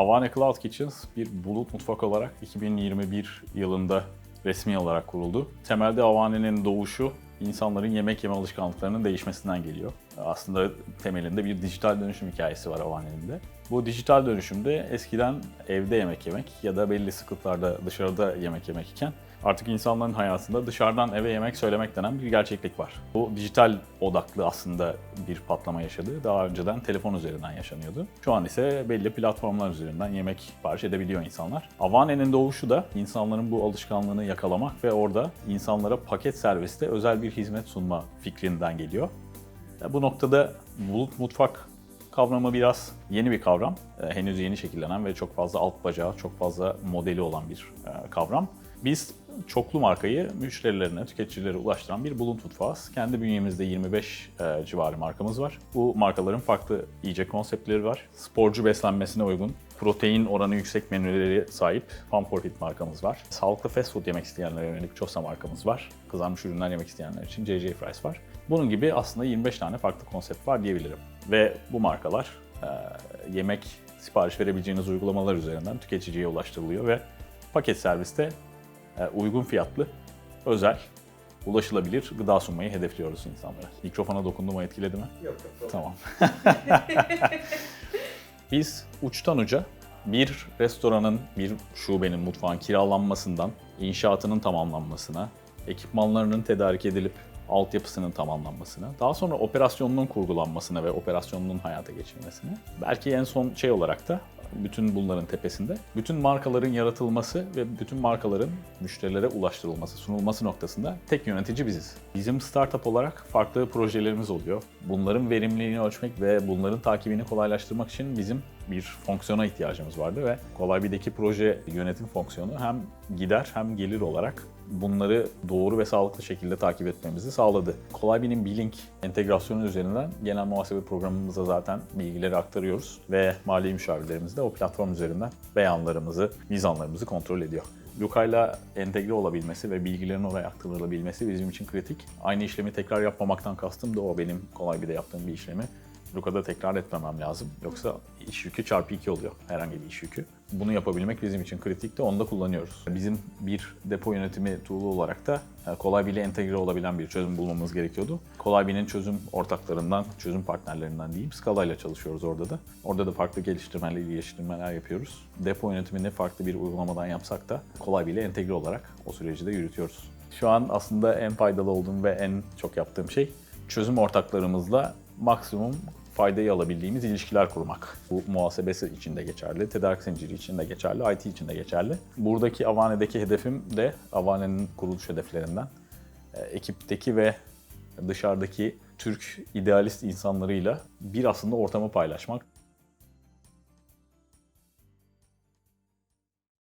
Avane Cloud Kitchens bir bulut mutfak olarak 2021 yılında resmi olarak kuruldu. Temelde Avane'nin doğuşu insanların yemek yeme alışkanlıklarının değişmesinden geliyor. Aslında temelinde bir dijital dönüşüm hikayesi var Avane'nin de. Bu dijital dönüşümde eskiden evde yemek yemek ya da belli sıklıklarda dışarıda yemek yemek iken artık insanların hayatında dışarıdan eve yemek söylemek denen bir gerçeklik var. Bu dijital odaklı aslında bir patlama yaşadı. Daha önceden telefon üzerinden yaşanıyordu. Şu an ise belli platformlar üzerinden yemek sipariş edebiliyor insanlar. Avane'nin doğuşu da insanların bu alışkanlığını yakalamak ve orada insanlara paket serviste özel bir hizmet sunma fikrinden geliyor. Ya bu noktada bulut mutfak kavramı biraz yeni bir kavram. Ee, henüz yeni şekillenen ve çok fazla alt bacağı, çok fazla modeli olan bir e, kavram. Biz çoklu markayı müşterilerine, tüketicilere ulaştıran bir bulut mutfağız. Kendi bünyemizde 25 e, civarı markamız var. Bu markaların farklı yiyecek konseptleri var. Sporcu beslenmesine uygun, protein oranı yüksek menüleri sahip Farm for Fit markamız var. Sağlıklı fast food yemek isteyenlere yönelik Çosa markamız var. Kızarmış ürünler yemek isteyenler için JJ Fries var. Bunun gibi aslında 25 tane farklı konsept var diyebilirim. Ve bu markalar e, yemek sipariş verebileceğiniz uygulamalar üzerinden tüketiciye ulaştırılıyor ve paket serviste uygun fiyatlı, özel, ulaşılabilir gıda sunmayı hedefliyoruz insanlara. Mikrofona dokundu mu etkiledi mi? Yok yok. Tamam. Biz uçtan uca bir restoranın, bir şubenin, mutfağın kiralanmasından inşaatının tamamlanmasına, ekipmanlarının tedarik edilip altyapısının tamamlanmasına, daha sonra operasyonunun kurgulanmasına ve operasyonunun hayata geçirilmesine, belki en son şey olarak da bütün bunların tepesinde bütün markaların yaratılması ve bütün markaların müşterilere ulaştırılması, sunulması noktasında tek yönetici biziz. Bizim startup olarak farklı projelerimiz oluyor. Bunların verimliliğini ölçmek ve bunların takibini kolaylaştırmak için bizim bir fonksiyona ihtiyacımız vardı ve kolay birdeki proje yönetim fonksiyonu hem gider hem gelir olarak bunları doğru ve sağlıklı şekilde takip etmemizi sağladı. Kolay Bir'in Bilink entegrasyonu üzerinden genel muhasebe programımıza zaten bilgileri aktarıyoruz ve mali müşavirlerimiz de o platform üzerinden beyanlarımızı, mizanlarımızı kontrol ediyor. Luka'yla entegre olabilmesi ve bilgilerin oraya aktarılabilmesi bizim için kritik. Aynı işlemi tekrar yapmamaktan kastım da o benim kolay bir de yaptığım bir işlemi Luka'da tekrar etmemem lazım. Yoksa iş yükü çarpı 2 oluyor herhangi bir iş yükü. Bunu yapabilmek bizim için kritik de onu da kullanıyoruz. Bizim bir depo yönetimi tool'u olarak da e, kolay ile entegre olabilen bir çözüm bulmamız gerekiyordu. Kolay çözüm ortaklarından, çözüm partnerlerinden diyeyim Scala ile çalışıyoruz orada da. Orada da farklı geliştirmeler, geliştirmeler yapıyoruz. Depo yönetimini farklı bir uygulamadan yapsak da kolay ile entegre olarak o süreci de yürütüyoruz. Şu an aslında en faydalı olduğum ve en çok yaptığım şey çözüm ortaklarımızla maksimum faydayı alabildiğimiz ilişkiler kurmak. Bu muhasebesi için de geçerli, tedarik zinciri için de geçerli, IT için de geçerli. Buradaki Avane'deki hedefim de Avane'nin kuruluş hedeflerinden e, ekipteki ve dışarıdaki Türk idealist insanlarıyla bir aslında ortamı paylaşmak.